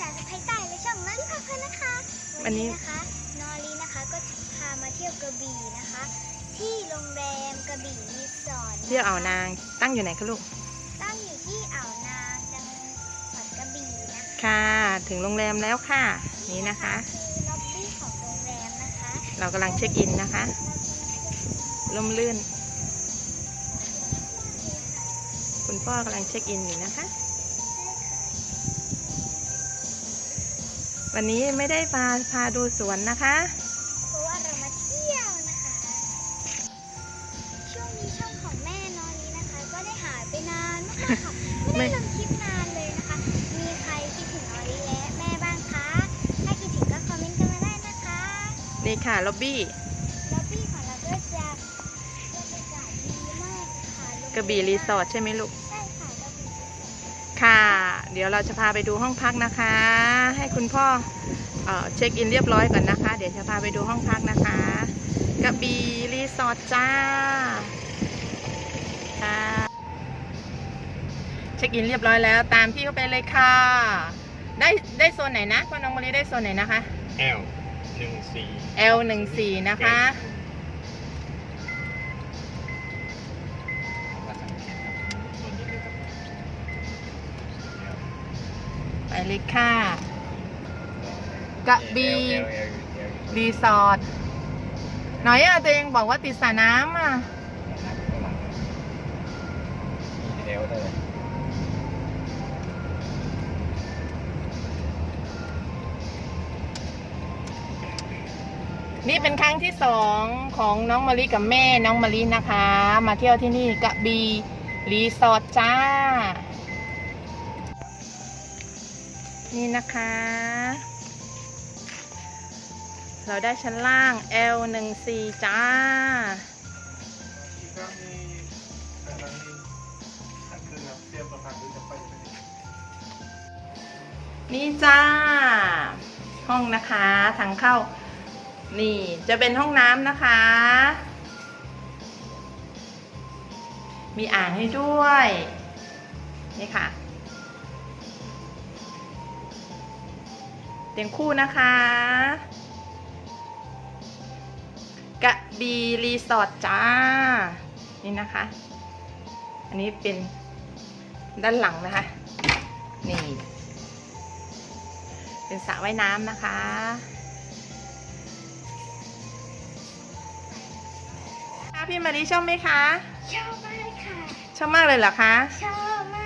สารสะพายใต้และช่องนอรีพาเพลินนะคะวัวันนนี้นี้นะคะนอรีนะคะก็จะพามาเที่ยวกระบี่นะคะ ที่โรงแรมกระบี่รีสอร์ทะคะเที่ยวอ่าวนางตั้งอยู่ไหนคะลูกตั้งอยู่ที่อ่าวนางจังหวัดกระบี่นะคะค่ะ ถึงโรงแรมแล้วค่ะ นี่นะคะคือล็อบบี้ของโรงแรมนะคะ เรากำลังเช็คอินนะคะล่มลื่น คุณพ่อกำลังเช็คอินอยู่นะคะ วันนี้ไม่ได้พาพาดูสวนนะคะ เพราะว่าเรามาเที่ยวนะคะ ช่วงนี้ช่องของแม่นอรีนะคะ ก็ได้หายไปนานมากๆค่ะ ไม่ได้ลงคลิปนานเลยนะคะ มีใครคิดถึงนอรีและแม่บ้างคะ ถ้าคิดถึงก็คอมเมนต์กันมาได้นะคะ นี่ค่ะล็อบบี้ล็อบบี้ของเราก็จะบรรยากาศดีมากเลยค่ะกระบี่รีสอร์ทใช่ไหมลูก เดี๋ยวเราจะพาไปดูห้องพักนะคะ ให้คุณพ่อเออเช็คอินเรียบร้อยก่อนนะคะ เดี๋ยวจะพาไปดูห้องพักนะคะกระบี่รีสอร์ทจ้าค่ะเช็คอินเรียบร้อยแล้วตามพี่เข้าไปเลยค่ะ ได้ได้โซนไหนนะพ่อน้องมะลิได้โซนไหนนะคะ L หนึ่งสี่ L 1 4นะคะ เลยค่ะ กระบี่ L L L L รีสอร์ทหน่อยอะตัวเองบอกว่าติดสระน้ำอะเอลได้เลยนี่เป็นครั้งที่สองของน้องมะลิกับแม่น้องมะลินะคะ มาเที่ยวที่นี่กระบีรีสอร์ทจ้า นี่นะคะ เราได้ชั้นล่าง L 1 4 จ้าอีกครั้งนี้กำลังขัดเครื่องครับเตรียมประพันธ์หรือจะไปจะไปไหน นี่จ้า ห้องนะคะทางเข้า นี่จะเป็นห้องน้ำนะคะ มีอ่างให้ด้วย นี่ค่ะ เตียงคู่นะคะ กระบีรีสอร์ทจ้า นี่นะคะ อันนี้เป็นด้านหลังนะคะ นี่ เป็นสระว่ายน้ำนะคะค่ะพี่มารีชอบไหมคะ ชอบมากค่ะ ชอบมากเลยเหรอคะ ชอบมาก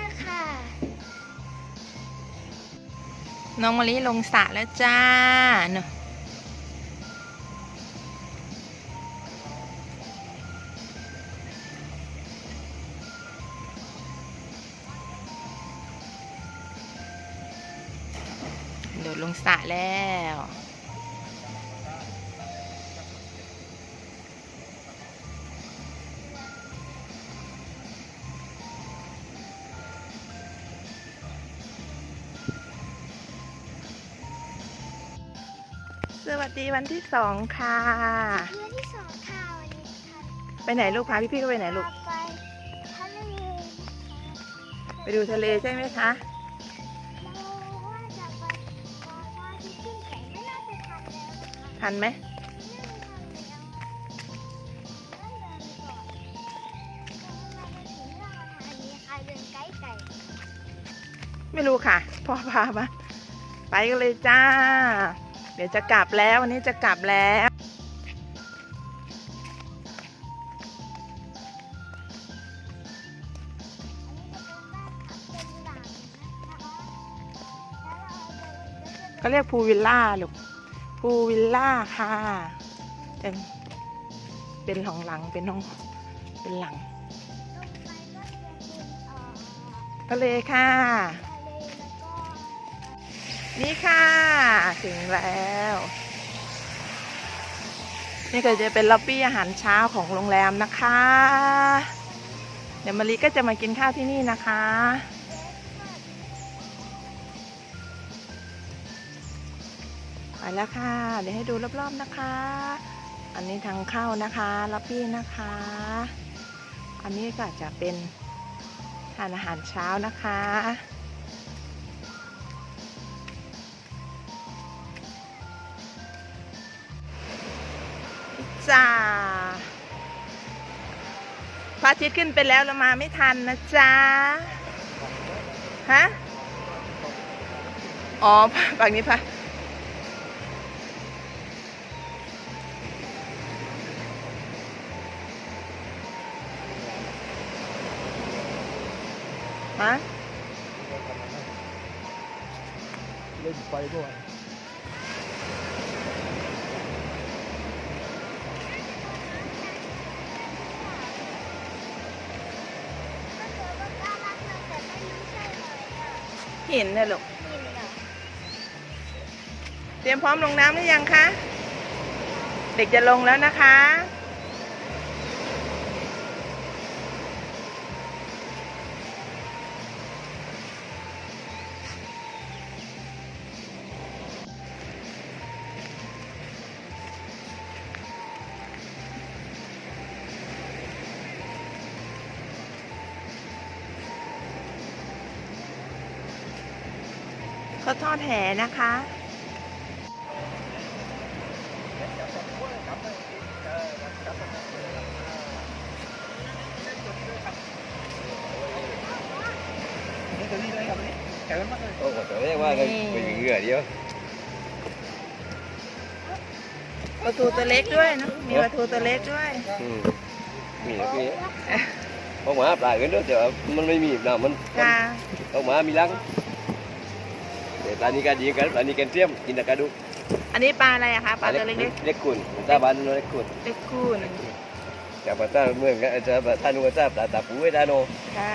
น้องมะลิลงสระแล้วจ้าเนาะโดดลงสระแล้ว สวัสดีวันที่สองค่ะเดือนที่สองค่ะวันนี้ค่ะไปไหนลูกพาพี่ๆก็ไปไหนลูก ไปทะเลไปดูทะเลใช่ไหมคะ เราว่าจะไปขอว่าที่ขึ้นแต่ไม่น่าจะทันแล้วนะคะทันไหม ไม่รู้ค่ะ พ่อพามาไปกันเลยจ้าเดี๋ยวจะกลับแล้ววันนี้จะกลับแล้วเขาเรียกพูวิลล่าลูกพูวิลล่าค่ะ เป็นเป็นหลังหลังเป็นห้องเป็นหลังทะเลค่ะ นี่ค่ะ ถึงแล้ว นี่ก็จะเป็นล็อบบี้อาหารเช้าของโรงแรมนะคะ เดี๋ยวมารีก็จะมากินข้าวที่นี่นะคะ ไปแล้วค่ะ เดี๋ยวให้ดูรอบๆนะคะ อันนี้ทางเข้านะคะล็อบบี้นะคะ อันนี้ก็จะเป็นทานอาหารเช้านะคะ จ้าพระอาทิตย์ขึ้นไปแล้วเรามาไม่ทันนะจ๊ะฮะอ๋อฝั่งนี้พระฮะเล่นไฟด้วย ห็นนะลูก เตรียมพร้อมลงน้ำหรือยังคะ เด็กจะลงแล้วนะคะ เขาทอดแหนะคะโอ้โหแต่เรียกว่าเปถึงเหงื่อเดียวปลาทูตัวเล็กด้วยนะมีปลาทูตัวเล็กด้วยอืมมีนะพี่ออกมาปลากันด้วยแต่ว่ามันไม่มีน้ำมันค่ะออกมามีลัง เดี๋ยวปลานี้กันดีกันปลานี้กันเตรียมกินแต่กระดูกอันนี้ปลาอะไรอะคะปลาตัวเล็กเล็กกุ่นตาบานเล็กกุ่นๆเล็กคูนจากปลาตาเมืองก็จะปลาตานุกตาปลาตาปูไว้ตาโนค่ะ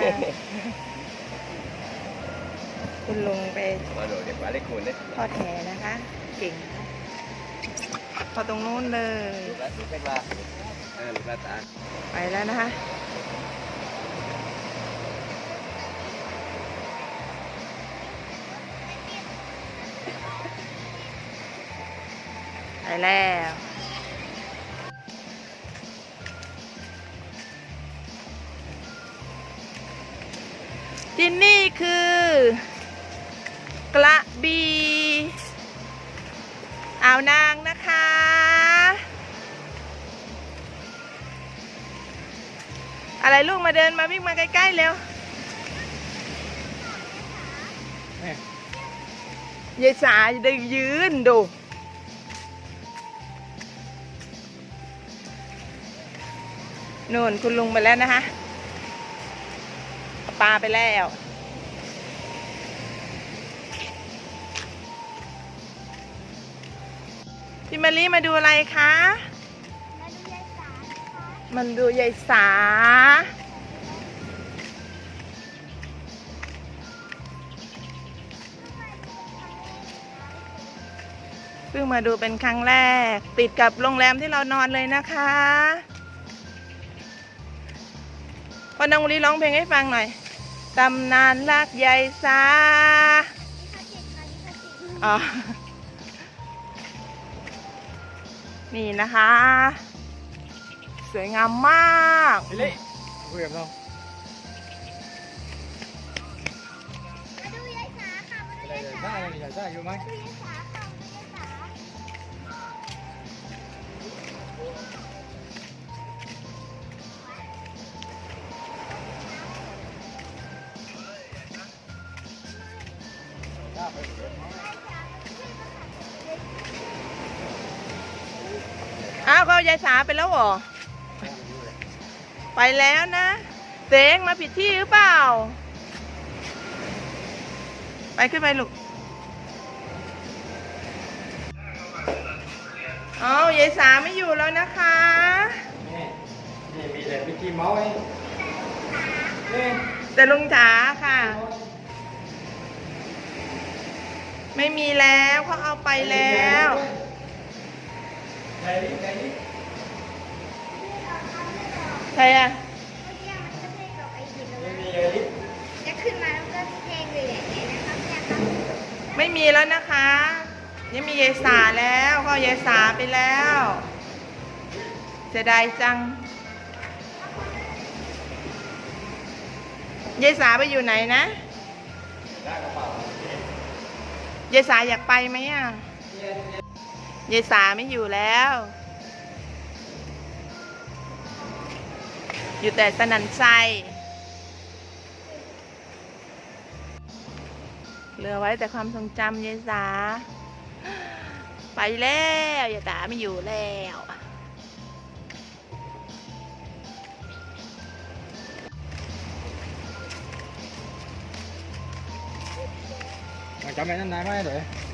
คุณลุงไปมาโดดเด็กปลาเล็กกุ่นเนี่ยทอดแหนะคะ เก่งพอตรงนู้นเลย ลูกปลาลูกปลาเออลูกปลาตา ไปแล้วนะคะ ไปแล้วที่นี่คือ กระบีอ่าวนางนะคะ อะไรลูกมาเดินมาวิ่งมาใกล้ ๆ เร็วนี่ยายสาได้ยืนดู นู่นคุณลุงไปแล้วนะคะปลาไปแล้ว พี่มารีมาดูอะไรคะ มันดูยายสาเพิ่งมาดูเป็นครั้งแรก ติดกับโรงแรมที่เรานอนเลยนะคะ พอน้องลีร้องเพลงให้ฟังหน่อย ตำนานรักยายสาอ๋อ นี่นะคะ สวยงามมากเล่คุยกับน้องมาดูยายสาค่ะมาดูยายใหญ่สาใช่ใหญ่ใช่อยู่ไหมมาดูยายสาค่ะ มาดูยายส อ้าวเขายายสาไปแล้วเหรอ ไปแล้วนะเต็งมาผิดที่หรือเปล่า ไปขึ้นไปลูกเอายายสาไม่อยู่แล้วนะคะนี่นี่มีแต่มิกกี้เมาส์เองนี่แต่ลุงจ๋าค่ะ ไม่มีแล้วเขาเอาไปแล้ว ใหญ่ดิใหญ่ดิใครอะเมื่อกี้มันก็เพลงออกไปหินแล้วไม่นะมีใหญ่ดิจะขึ้นมาแล้วก็เพลงเลยอย่างนี้นะครับเนี่ยครับไม่มีแล้วนะคะนี่มียายสาแล้วเขาเอายายสาไปแล้วเสียดายจังยายสาไปอยู่ไหนนะยายสาอยากไปไหมอะ ยายสาไม่อยู่แล้ว อยู่แต่สนันชัยเหลือไว้แต่ความทรงจำยายสา ไปแล้วยายตาไม่อยู่แล้วจำไอ้นั่นได้ไหมเดี๋ยว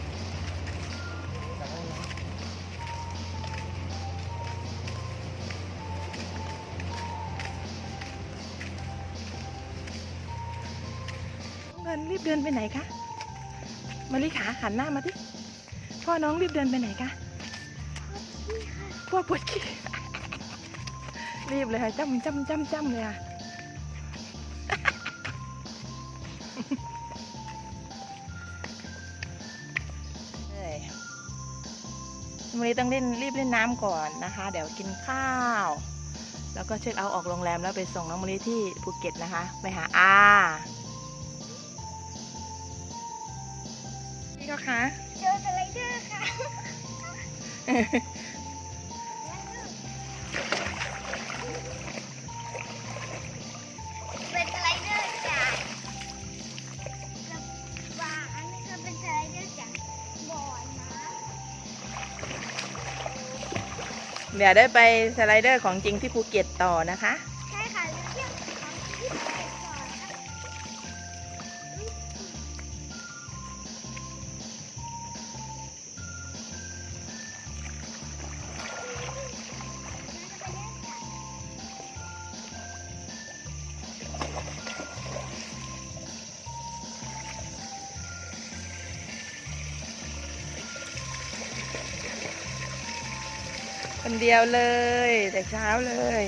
รีบเดินไปไหนคะมาลิขาหันหน้ามาดิพ่อน้องรีบเดินไปไหนคะพ่อปวดขี้รีบเลยค่ะจ้ำจ้ำจ้ำจ้ำเลยอะเอ้ยวันนี้ต้องเล่นรีบเล่นน้ำก่อนนะคะ เดี๋ยวกินข้าว แล้วก็เช็คเอาท์ออกโรงแรมแล้วไปส่งน้องมะลิที่ภูเก็ตนะคะ ไปหาอา คะเจอสไลเดอร์ค่ะเป็นสไลเดอร์จากวางอันนี้ก็เป็นสไลเดอร์จากบ่อน้เดี๋ยวได้ไปสไลเดอร์ของจริงที่ภูเก็ตต่อนะคะำใช่ค่ะ คนเดียวเลย แต่เช้าเลย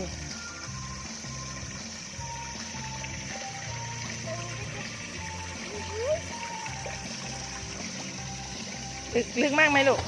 ลึกลึกมากไหมลูก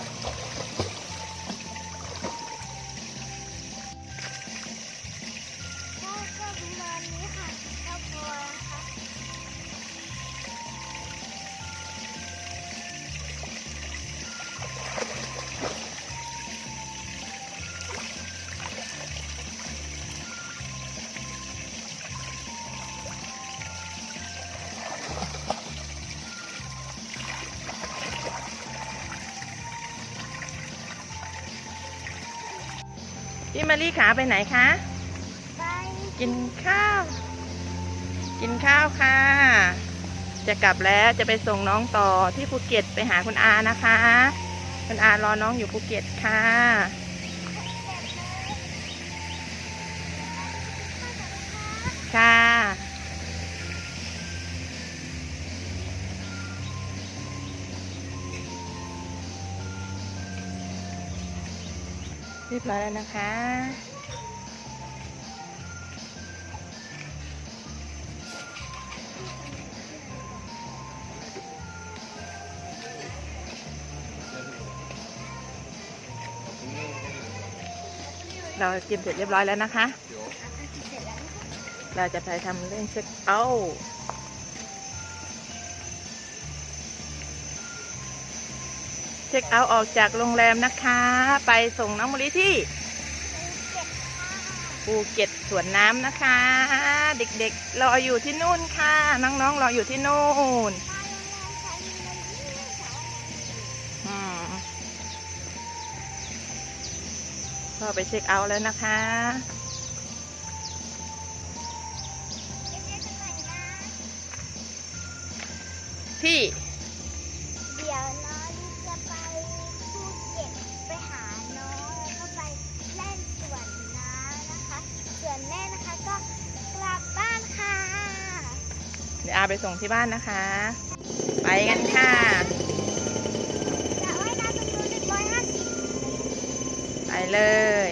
พี่มารีขาไปไหนคะ ไปกินข้าว กินข้าวค่ะ จะกลับแล้วจะไปส่งน้องต่อที่ภูเก็ตไปหาคุณอานะคะ คุณอารอน้องอยู่ภูเก็ตค่ะค่ะ เรียบร้อยแล้วนะคะ เรากินเสร็จเรียบร้อยแล้วนะคะเสร็จแล้วนะคะเราจะไปทำเรื่องเช็คเอาท์ เช็คเอาท์ออกจากโรงแรมนะคะ ไปส่งน้องมะลิที่ภูเก็ตสวนน้ำนะคะ เด็กๆรออยู่ที่นู่นค่ะ น้องๆรออยู่ที่นู่นพ่อไปเช็คเอาท์แล้วนะคะเดี๋ยวเจอกันใหม่นะที่ ไปส่งที่บ้านนะคะ ไปกันค่ะจะว่ายหน่อยห้าสิบไปเลย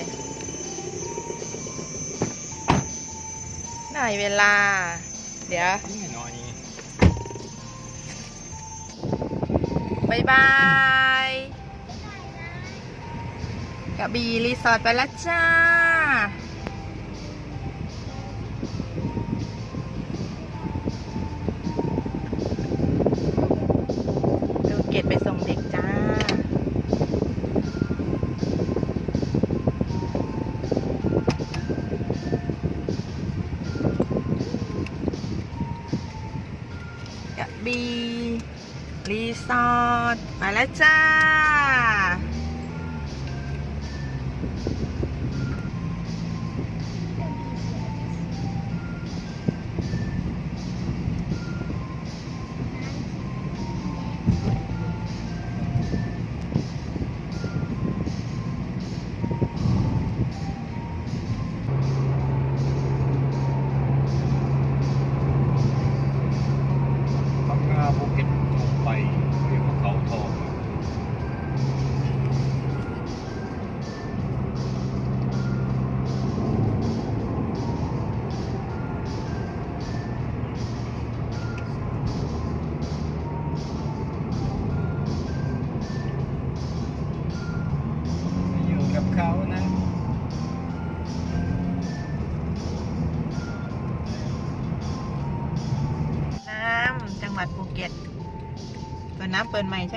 ได้เวลา เดี๋ยวบายบายกระบี่รีสอร์ทไปแล้วจ้า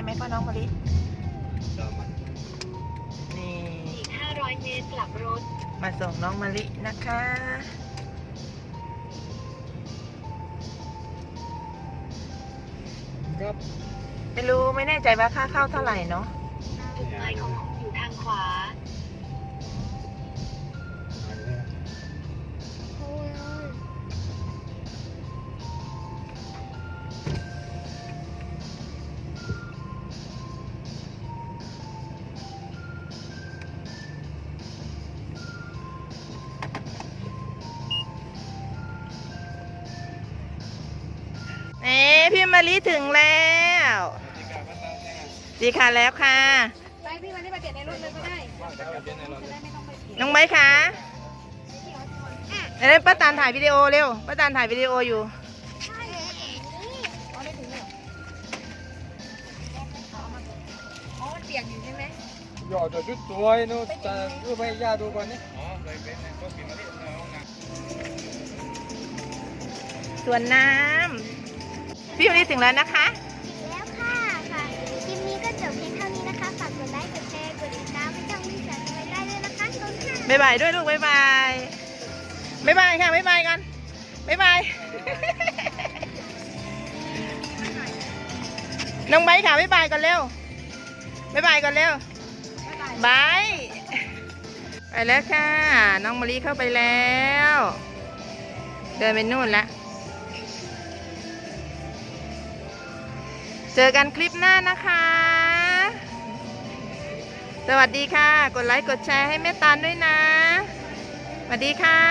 ช่ไหมพ่อน้องมะลินี่อีก500เมตรกลับรถ มาส่งน้องมะลินะคะครับไม่รู้ไม่แน่ใจว่าค่าเข้าเท่าไหร่เนาะจุดหมายของคุณอยู่ทางขวา ถึงแล้วดีค่ะแล้วค่ะไปพี่วันนี้ไปเปลี่ยนในรถเลยก็ได้จะได้ไม่ต้องไปเปลี่ยนน้องไม้คะเอ้ยป้าตานถ่ายวิดีโอเร็วป้าตานถ่ายวิดีโออยู่ใช่นี่อ๋อได้ถึงแล้วอ๋อมันเปียกอยู่ใช่ไหมหยอดจุดตัวไอ้นู้นแต่รูปให้ย่าดูก่อนนี่อ๋อไปเป็นก็กินมาที่ห้องน้ส่วนน้ำ พี่มะลิถึงแล้วนะคะ ถึงแล้วค่ะค่ะ คลิปนี้ก็จบเพียงเท่านี้นะคะ ฝากกดไลค์กดแชร์กดติดตามไม่ต้องมีสารอะไรได้ด้วยนะคะขอบคุณค่ะบ๊ายบายด้วยลูกบ๊ายบายบ๊ายบายค่ะบ๊ายบายกันบ๊ายบายน้องไบร์ทค่ะบ๊ายบายก่อนเร็วบ๊ายบายก่อนเร็วบายไปแล้วค่ะ น้องมะลิเข้าไปแล้ว เดินไปนู่นแล้ว จอกันคลิปหน้านะคะ สวัสดีค่ะ กดไลค์ กดแชร์ให้แม่ตาลด้วยนะ สวัสดีค่ะ